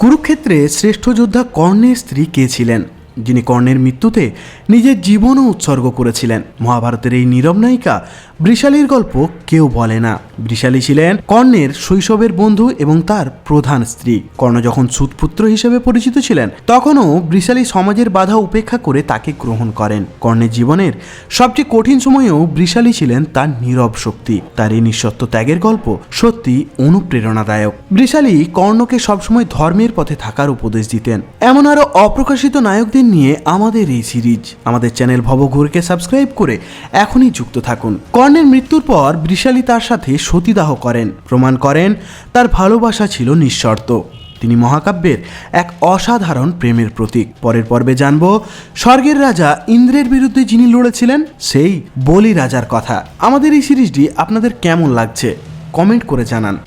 কুরুক্ষেত্রে শ্রেষ্ঠ যোদ্ধা কর্ণের স্ত্রী কে ছিলেন? যিনি কর্ণের মৃত্যুতে নিজের জীবনও উৎসর্গ করেছিলেন। মহাভারতের এই নীরব নায়িকা বৃশালীর গল্প কেউ বলে না। বৃষালী ছিলেন কর্ণের শৈশবের বন্ধু এবং তার প্রধান স্ত্রী। কর্ণ যখন সুতপুত্র হিসেবে পরিচিত ছিলেন, তখনও বৃষালী সমাজের বাধা উপেক্ষা করে তাকে গ্রহণ করেন। কর্ণের জীবনের সবচেয়ে কঠিন সময়েও বৃষালী ছিলেন তার নীরব শক্তি। তার এই নিঃসত্ব ত্যাগের গল্প সত্যি অনুপ্রেরণাদায়ক। বৃষালী কর্ণকে সবসময় ধর্মের পথে থাকার উপদেশ দিতেন। এমন আরও অপ্রকাশিত নায়কদের নিয়ে আমাদের এই সিরিজ। আমাদের চ্যানেল ভবঘুরকে সাবস্ক্রাইব করে এখনই যুক্ত থাকুন। কর্ণের মৃত্যুর পর বৃষালী তার সাথে সতীদাহ করেন, প্রমাণ করেন, তার ভালোবাসা ছিল নিঃশর্ত। তিনি মহাকাব্যের এক অসাধারণ প্রেমের প্রতীক। পরের পর্বে জানব, স্বর্গের রাজা ইন্দ্রের বিরুদ্ধে যিনি লড়েছিলেন, সেই বলি রাজার কথা। আমাদের এই সিরিজটি আপনাদের কেমন লাগছে? কমেন্ট করে জানান।